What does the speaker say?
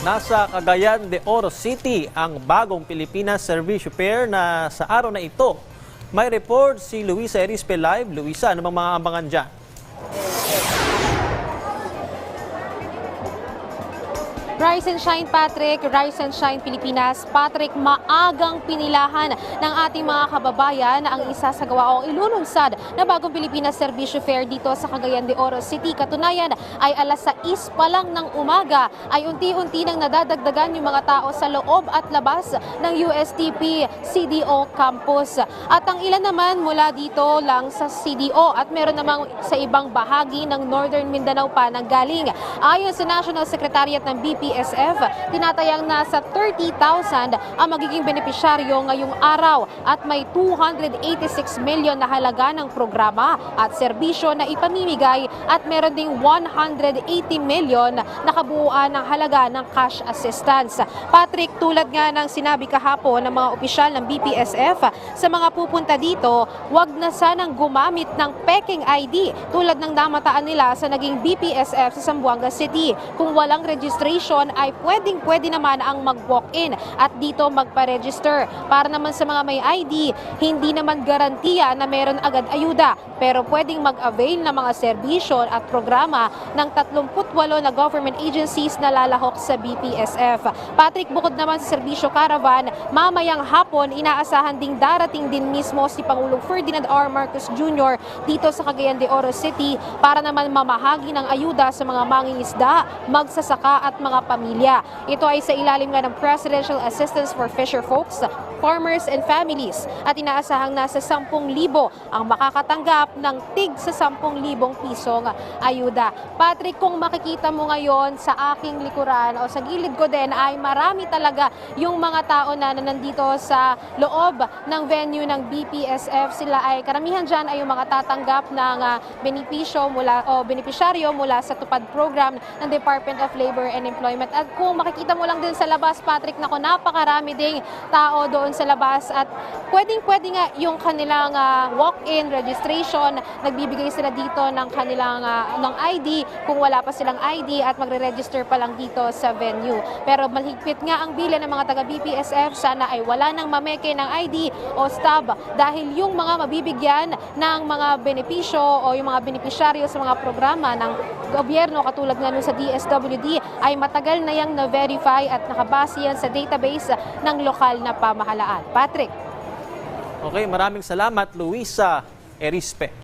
Nasa Cagayan de Oro City ang bagong Pilipinas Servicio Pair na sa araw na ito. May report si Luisa Erispe Live. Luisa, ano mga abangan dyan? Rise and Shine Patrick, Rise and Shine Pilipinas. Patrick, maagang pinilahan ng ating mga kababayan ang isa sa gawaong ilulunsad na bagong Pilipinas Servicio Fair dito sa Cagayan de Oro City. Katunayan ay alas 6 pa lang ng umaga ay unti-unti nang nadadagdagan yung mga tao sa loob at labas ng USTP CDO campus. At ang ilan naman mula dito lang sa CDO at meron namang sa ibang bahagi ng Northern Mindanao pa nang galing. Ayon sa National Secretariat ng BPSF, tinatayang nasa 30,000 ang magiging benepisyaryo ngayong araw at may 286 million na halaga ng programa at serbisyo na ipamimigay at meron ding 180 million na kabuuan ng halaga ng cash assistance. Patrick, tulad nga ng sinabi kahapon ng mga opisyal ng BPSF, sa mga pupunta dito, wag na sanang gumamit ng peking ID tulad ng namataan nila sa naging BPSF sa Zamboanga City. Kung walang registration ay pwedeng pwede naman ang mag-walk-in at dito magpa-register. Para naman sa mga may ID, hindi naman garantiya na meron agad ayuda pero pwedeng mag-avail ng mga serbisyo at programa ng 38 na government agencies na lalahok sa BPSF. Patrick, bukod naman sa serbisyo caravan, mamayang hapon inaasahan ding darating din mismo si Pangulong Ferdinand R. Marcos Jr. dito sa Cagayan de Oro City para naman mamahagi ng ayuda sa mga mangingisda, magsasaka at mga pamilya. Ito ay sa ilalim nga ng Presidential Assistance for Fisher Folks, Farmers and Families at inaasahang nasa 10,000 ang makakatanggap ng tig sa 10,000 pisong ayuda. Patrick, kung makikita mo ngayon sa aking likuran o sa gilid ko din ay marami talaga yung mga tao na nandito sa loob ng venue ng BPSF. Sila ay karamihan dyan ay yung mga tatanggap ng ah, benepisyo mula o benepisyaryo mula sa tupad program ng Department of Labor and Employment. At kung makikita mo lang din sa labas, Patrick, nako napakarami ding tao doon sa labas. At pwedeng-pwede nga yung kanilang ah, walk-in registration, nagbibigay sila dito ng kanilang ah, ng ID kung wala pa silang ID at magre-register pa lang dito sa venue. Pero mahigpit nga ang bilan ng mga taga BPSF, sana ay wala nang mameke ng ID o stub dahil yung mga mabibigyan ng mga benepisyo o yung mga benepisyaryo sa mga programa ng gobyerno katulad nga nun sa DSWD ay matagal na yang na-verify at nakabase yan sa database ng lokal na pamahalaan. Patrick. Okay, maraming salamat Luisa Erispe.